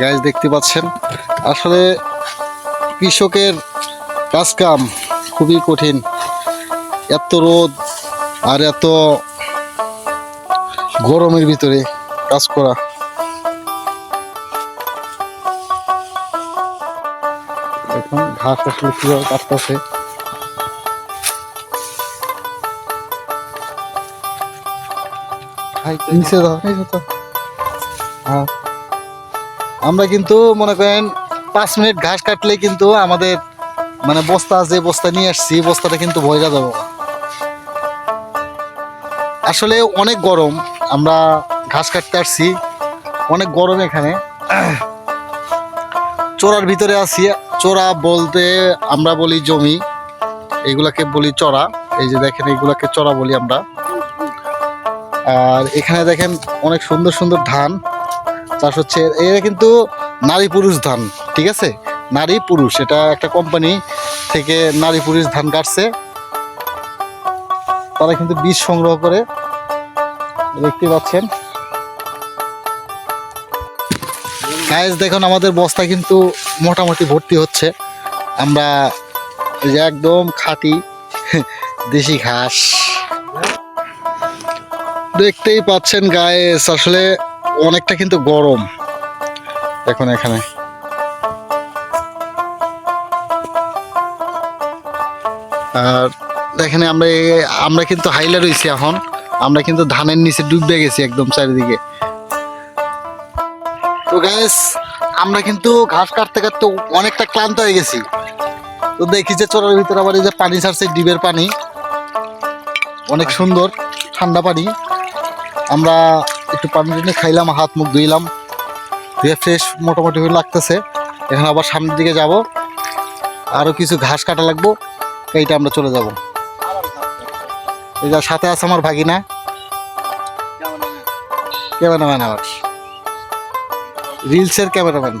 গাছ দেখতে পাচ্ছেন? আসলে কৃষকের কাজ কাম খুবই কঠিন। এত রোদ আর এত গরমের ভিতরে কাজ করা। এখন ঘাস আসলে কীভাবে কাটতেছে? নিচে দাও। নিচে দাও হ্যাঁ। আমরা কিন্তু মনে করেন পাঁচ মিনিট ঘাস কাটলে কিন্তু আমাদের মানে বস্তা যে বস্তা নিয়ে আসছি বস্তাটা কিন্তু ভয়রা যাব। আসলে অনেক গরম, আমরা ঘাস কাটতে আসছি, অনেক গরম এখানে। চোরার ভিতরে আছি, চোরা বলতে আমরা বলি জমি, এগুলাকে বলি চড়া, এই যে দেখেন এগুলাকে চড়া বলি আমরা। আর এখানে দেখেন অনেক সুন্দর সুন্দর ধান চাষ হচ্ছে, এরা কিন্তু নারী পুরুষ ধান, ঠিক আছে? নারী পুরুষ, এটা একটা কোম্পানি থেকে নারী পুরুষ ধান কাটছে। তারা কিন্তু বীজ সংগ্রহ করে, দেখতে পাচ্ছেন। গায়েস দেখুন, আমাদের বস্তা কিন্তু মোটামুটি ভর্তি হচ্ছে। আমরা একদম খাঁটি দেশি ঘাস। দেখতেই পাচ্ছেন গায়েস আসলে অনেকটা কিন্তু গরম এখন এখানে। আর দেখেন আমরা আমরা কিন্তু হাইলা রয়েছি এখন। আমরা কিন্তু ধানের নিচে ডুববে গেছি একদম চারিদিকে। তো গ্যাস আমরা কিন্তু ঘাস কাটতে কাটতে অনেকটা ক্লান্ত হয়ে গেছি। তো দেখি যে চোরার ভিতরে আবার এই যে পানি ছাড়ছে, ডিবের পানি। অনেক সুন্দর ঠান্ডা পানি। আমরা একটু পানি খাইলাম, হাত মুখ ধুইলাম, ধুয়ে ফ্রেশ মোটামুটি হয়ে লাগতেছে। এখন আবার সামনের দিকে যাব। আরও কিছু ঘাস কাটা লাগবো, এইটা আমরা চলে যাব। এই যা সাথে আছে আমার ভাগিনা। ক্যামেরাম্যান আমার রিলসের ক্যামেরাম্যান।